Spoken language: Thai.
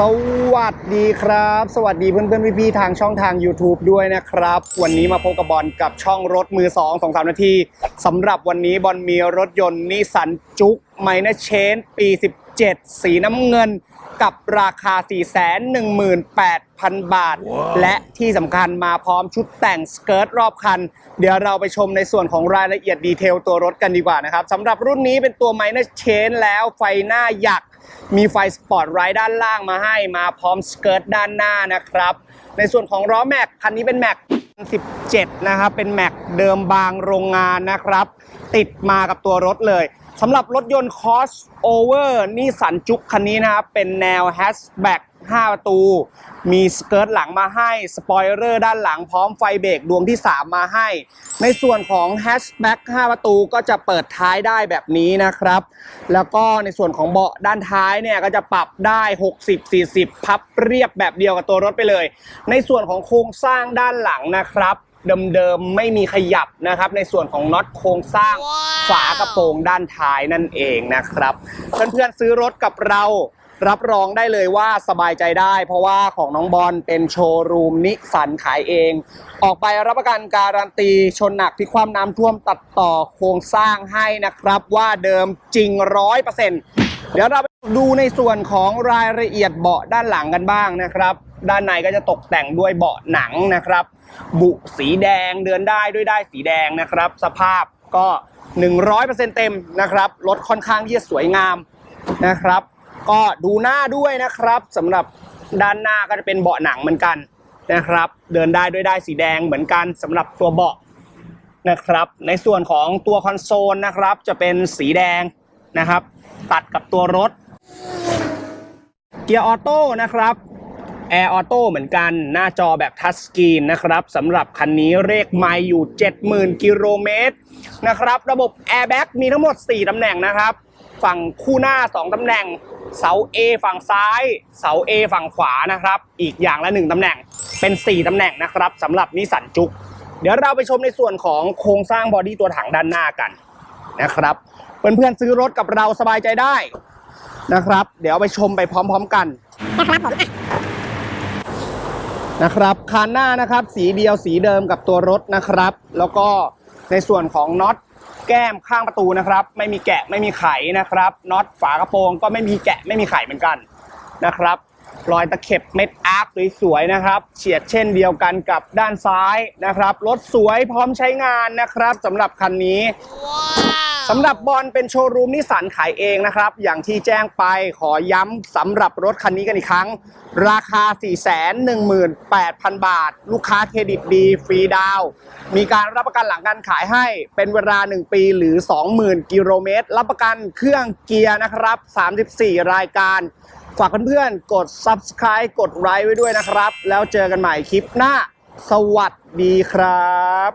สวัสดีครับ สวัสดีเพื่อนเพื่อนพี่ๆทางช่องทาง YouTube ด้วยนะครับ วันนี้มาพบกับบอลกับช่องรถมือ2 2 3 นาทีสำหรับวันนี้บอลมีรถยนต์นิสสันจุกไมเนเชนปี 17 สีน้ำเงินกับราคา 418,000 บาทและที่สำคัญมาพร้อมชุดแต่งสเกิร์ตรอบคัน เดี๋ยวเราไปชมในส่วนของรายละเอียดดีเทลตัวรถกันดีกว่านะครับสำหรับรุ่นนี้เป็นตัวไมเนเชนแล้วไฟหน้าหยัก มีไฟสปอร์ตไรด้านล่างมาให้มาพร้อมสเกิร์ตด้านหน้านะครับ ในส่วนของล้อแม็กคันนี้เป็นแม็ก17 นะครับ เป็นแม็กเดิมบางโรงงานนะครับ ติดมากับตัวรถเลย สำหรับรถยนต์ Cross Over นี่สันจุกคันนี้นะครับ เป็นแนวแฮชแบ็ก5 ประตู มีสเกิร์ตหลังมาให้ สปอยเลอร์ด้านหลังพร้อมไฟเบรกดวงที่ 3 มาให้ ในส่วนของแฮชแบ็ก5 ประตูก็จะเปิดท้ายได้แบบนี้นะครับ แล้วก็ในส่วนของเบาะด้านท้ายเนี่ยก็จะปรับได้ 60 40 พับเรียบแบบเดียวกับตัวรถไปเลย ในส่วนของโครงสร้างด้านหลังนะครับ เดิมๆ ไม่มีขยับนะครับ ในส่วนของน็อตโครงสร้าง ฝากระโปรงด้านท้ายนั่นเองนะครับ เพื่อนๆซื้อรถกับเรารับรองได้เลยว่าสบายใจได้ เพราะว่าของน้องบอลเป็นโชว์รูมนิสสันขายเอง ออกไปรับประกันการันตีชนหนักที่ความน้ำท่วมตัดต่อโครงสร้างให้นะครับ ว่าเดิมจริงร้อยเปอร์เซ็นต์เดี๋ยวเราไปดูในส่วนของรายละเอียดเบาะด้านหลังกันบ้างนะครับ ด้านในก็จะตกแต่งด้วยเบาะหนังนะครับ บุสีแดงเดินได้ด้วยได้สีแดงนะครับ สภาพก็ 100%เต็มนะครับรถค่อนข้างที่จะสวยงามนะครับ ก็ดูหน้าด้วยนะครับสำหรับด้านหน้าก็จะเป็นเบาะหนังเหมือนกันนะครับ เดินได้ด้วยได้สีแดงเหมือนกันสำหรับตัวเบาะนะครับ ในส่วนของตัวคอนโซลนะครับ จะเป็นสีแดงนะครับ ตัดกับตัวรถ เกียร์ออโต้นะครับ แอร์ออโต้เหมือนกันหน้าจอแบบทัชสกรีนนะครับสำหรับคันนี้เลขไมล์อยู่ 70,000 กิโลเมตรนะครับระบบแอร์แบ็กมีทั้งหมด 4ตำแหน่งนะครับ ฝั่งคู่หน้า 2ตำแหน่ง เสา A ฝั่งซ้าย เสา A ฝั่งขวานะครับ อีกอย่างละ 1ตำแหน่งเป็น 4ตำแหน่งนะครับสำหรับนิสันจุก เดี๋ยวเราไปชมในส่วนของโครงสร้างบอดี้ตัวถังด้านหน้ากันนะครับเพื่อนๆซื้อรถกับเราสบายใจได้นะครับ เดี๋ยวไปชมไปพร้อม ๆ กันนะครับผม นะครับคานหน้านะครับสีเดียวสีเดิมกับตัวรถนะครับ แล้วก็ในส่วนของน็อตแก้มข้างประตูนะครับ ไม่มีแกะไม่มีไขนะครับน็อตฝากระโปรงก็ไม่มีแกะไม่มีไขเหมือนกันนะครับรอยตะเข็บเม็ดอาร์คสวยๆนะครับ เฉียดเช่นเดียวกันกับด้านซ้ายนะครับ รถสวยพร้อมใช้งานนะครับสำหรับคันนี้ สำหรับบอลเป็นโชว์รูมนิสสันขายเองนะครับ อย่างที่แจ้งไปขอย้ำสำหรับรถคันนี้กันอีกครั้ง ราคา 418,000 บาท ลูกค้าเครดิตดี ฟรีดาว มีการรับประกันหลังการขายให้เป็นเวลา 1 ปีหรือ 20,000 กิโลเมตร รับประกันเครื่องเกียร์นะครับ 34 รายการฝากเพื่อนๆ กด Subscribe กดไลค์ไว้ด้วยนะครับ แล้วเจอกันใหม่คลิปหน้า สวัสดีครับ